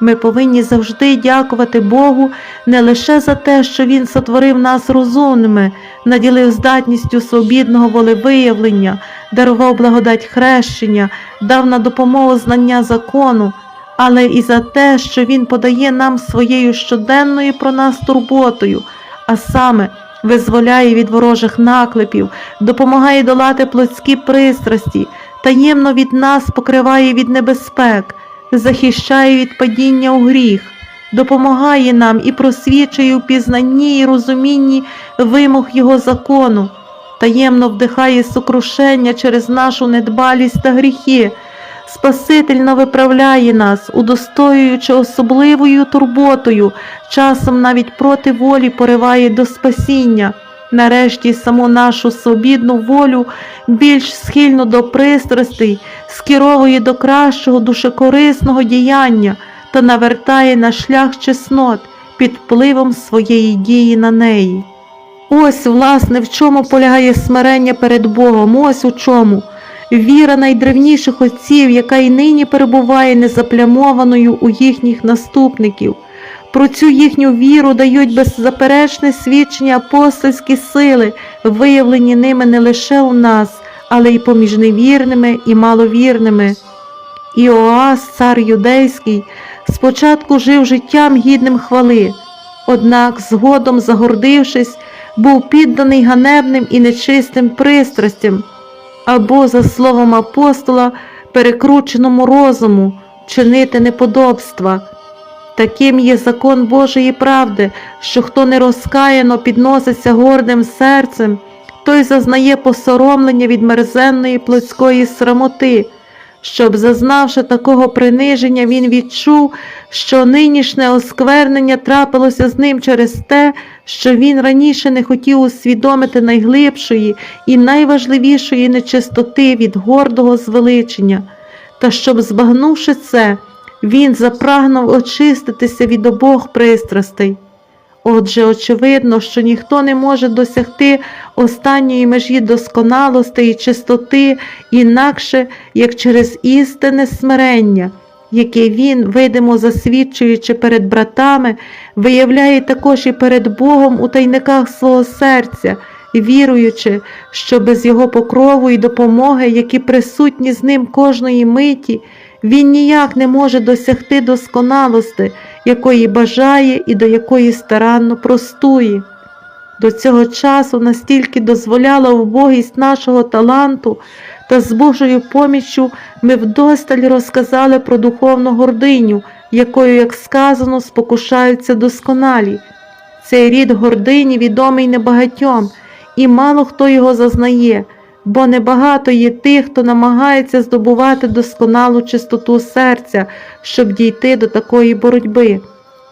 Ми повинні завжди дякувати Богу не лише за те, що Він сотворив нас розумними, наділив здатністю свобідного волевиявлення, дарував благодать хрещення, дав на допомогу знання закону, але і за те, що Він подає нам своєю щоденною про нас турботою, а саме визволяє від ворожих наклепів, допомагає долати плотські пристрасті, таємно від нас покриває від небезпек, захищає від падіння у гріх, допомагає нам і просвічує у пізнанні і розумінні вимог Його закону, таємно вдихає сокрушення через нашу недбалість та гріхи. Спасительно виправляє нас, удостоюючи особливою турботою, часом навіть проти волі пориває до спасіння. Нарешті саму нашу свобідну волю більш схильну до пристрастей, скеровує до кращого душекорисного діяння та навертає на шлях чеснот під впливом своєї дії на неї. Ось, власне, в чому полягає смирення перед Богом, ось у чому. Віра найдревніших отців, яка й нині перебуває незаплямованою у їхніх наступників. Про цю їхню віру дають беззаперечне свідчення апостольські сили, виявлені ними не лише у нас, але й поміж невірними і маловірними. Іоас, цар юдейський, спочатку жив життям гідним хвали, однак, згодом, загордившись, був підданий ганебним і нечистим пристрастям, або, за словом апостола, перекрученому розуму, чинити неподобства. Таким є закон Божої правди, що хто не розкаяно підноситься гордим серцем, той зазнає посоромлення від мерзенної плотської срамоти, щоб, зазнавши такого приниження, він відчув, що нинішнє осквернення трапилося з ним через те, що він раніше не хотів усвідомити найглибшої і найважливішої нечистоти від гордого звеличення, та щоб, збагнувши це, він запрагнув очиститися від обох пристрастей. Отже, очевидно, що ніхто не може досягти останньої межі досконалості і чистоти інакше, як через істинне смирення, яке він, видимо засвідчуючи перед братами, виявляє також і перед Богом у тайниках свого серця, віруючи, що без його покрову і допомоги, які присутні з ним кожної миті, він ніяк не може досягти досконалости, якої бажає і до якої старанно простує. До цього часу настільки дозволяла вбогість нашого таланту, та з Божою поміччю ми вдосталь розказали про духовну гординю, якою, як сказано, спокушаються досконалі. Цей рід гордині відомий небагатьом, і мало хто його зазнає, бо небагато є тих, хто намагається здобувати досконалу чистоту серця, щоб дійти до такої боротьби.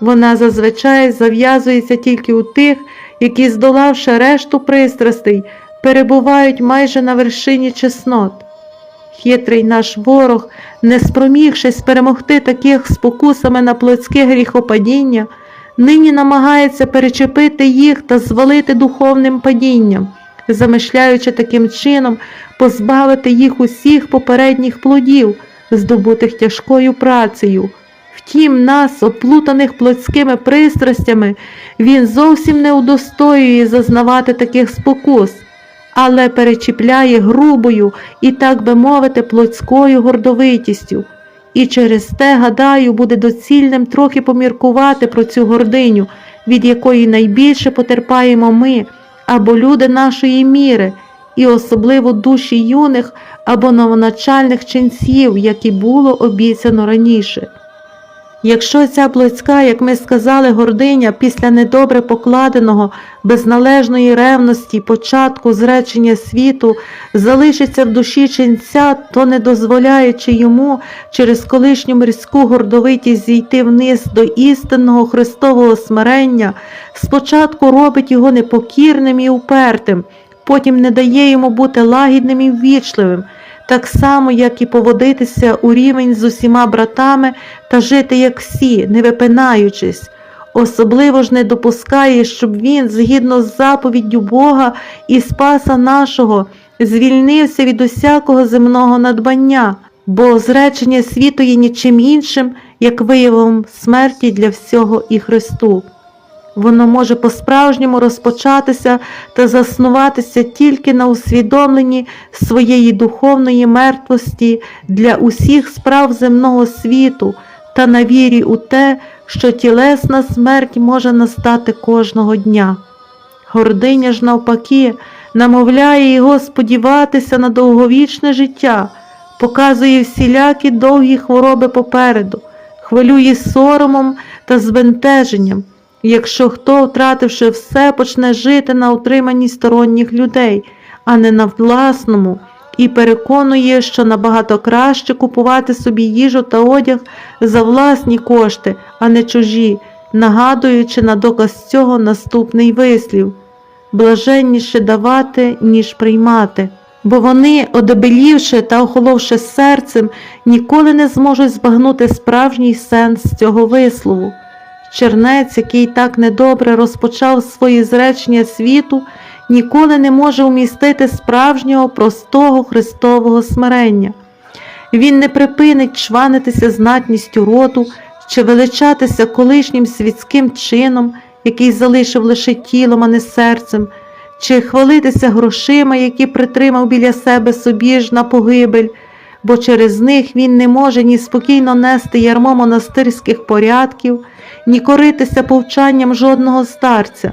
Вона зазвичай зав'язується тільки у тих, які, здолавши решту пристрастей, перебувають майже на вершині чеснот. Хитрий наш ворог, не спромігшись перемогти таких спокусами на плотське гріхопадіння, нині намагається перечепити їх та звалити духовним падінням, замишляючи таким чином позбавити їх усіх попередніх плодів, здобутих тяжкою працею. Втім, нас, оплутаних плотськими пристрастями, він зовсім не удостоює зазнавати таких спокус, але перечіпляє грубою і, так би мовити, плотською гордовитістю. І через те, гадаю, буде доцільним трохи поміркувати про цю гординю, від якої найбільше потерпаємо ми або люди нашої міри, і особливо душі юних або новоначальних ченців, які було обіцяно раніше. Якщо ця плотська, як ми сказали, гординя після недобре покладеного, безналежної ревності, початку зречення світу, залишиться в душі ченця, то не дозволяючи йому через колишню мирську гордовитість зійти вниз до істинного Христового смирення, спочатку робить його непокірним і упертим, потім не дає йому бути лагідним і ввічливим так само, як і поводитися у рівень з усіма братами та жити, як всі, не випинаючись, особливо ж не допускає, щоб він, згідно з заповіддю Бога і Спаса нашого, звільнився від усякого земного надбання, бо зречення світу є нічим іншим, як виявом смерті для всього і Христу. Воно може по-справжньому розпочатися та заснуватися тільки на усвідомленні своєї духовної мертвості для усіх справ земного світу та на вірі у те, що тілесна смерть може настати кожного дня. Гординя ж, навпаки, намовляє його сподіватися на довговічне життя, показує всілякі довгі хвороби попереду, хвилює соромом та збентеженням, якщо хто, втративши все, почне жити на утриманні сторонніх людей, а не на власному, і переконує, що набагато краще купувати собі їжу та одяг за власні кошти, а не чужі, нагадуючи на доказ цього наступний вислів блаженніше давати, ніж приймати. Бо вони, одебелівши та охоловши серцем, ніколи не зможуть збагнути справжній сенс цього вислову. Чернець, який так недобре розпочав свої зречення світу, ніколи не може умістити справжнього простого Христового смирення. Він не припинить чванитися знатністю роду чи величатися колишнім світським чином, який залишив лише тілом, а не серцем, чи хвалитися грошима, які притримав біля себе собі ж на погибель, бо через них він не може ні спокійно нести ярмо монастирських порядків, ні коритися повчанням жодного старця.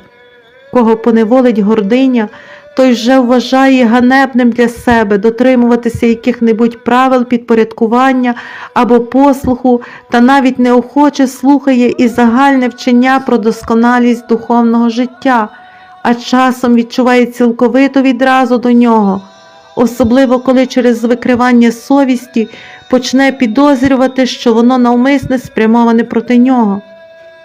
Кого поневолить гординя, той вже вважає ганебним для себе дотримуватися яких-небудь правил підпорядкування або послуху, та навіть неохоче слухає і загальне вчення про досконалість духовного життя, а часом відчуває цілковиту відразу до нього, особливо коли через викривання совісті почне підозрювати, що воно навмисне спрямоване проти нього.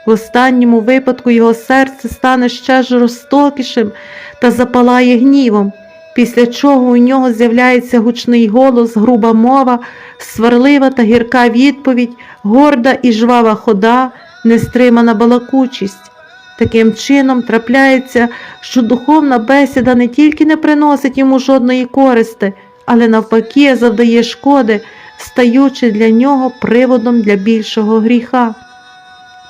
В останньому випадку його серце стане ще жорстокішим та запалає гнівом, після чого у нього з'являється гучний голос, груба мова, сварлива та гірка відповідь, горда і жвава хода, нестримана балакучість. Таким чином трапляється, що духовна бесіда не тільки не приносить йому жодної користи, але навпаки завдає шкоди, стаючи для нього приводом для більшого гріха.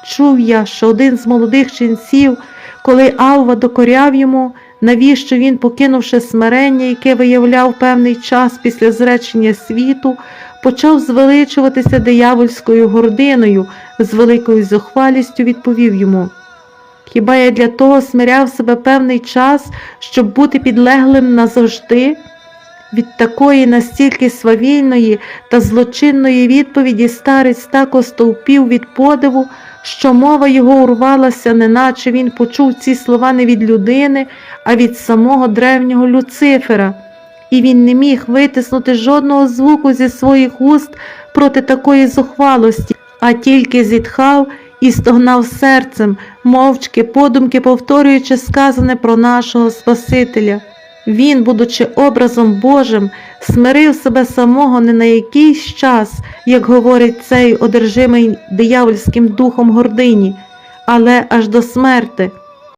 Чув я, що один з молодих ченців, коли Алва докоряв йому, навіщо він, покинувши смирення, яке виявляв певний час після зречення світу, почав звеличуватися диявольською гординою, з великою зухвалістю відповів йому. Хіба я для того смиряв себе певний час, щоб бути підлеглим назавжди? Від такої настільки свавільної та злочинної відповіді старець так остовпів від подиву, що мова його урвалася, неначе він почув ці слова не від людини, а від самого древнього Люцифера, і він не міг витиснути жодного звуку зі своїх уст проти такої зухвалості, а тільки зітхав і стогнав серцем, мовчки, подумки повторюючи сказане про нашого Спасителя. Він, будучи образом Божим, смирив себе самого не на якийсь час, як говорить цей одержимий диявольським духом гордині, але аж до смерти.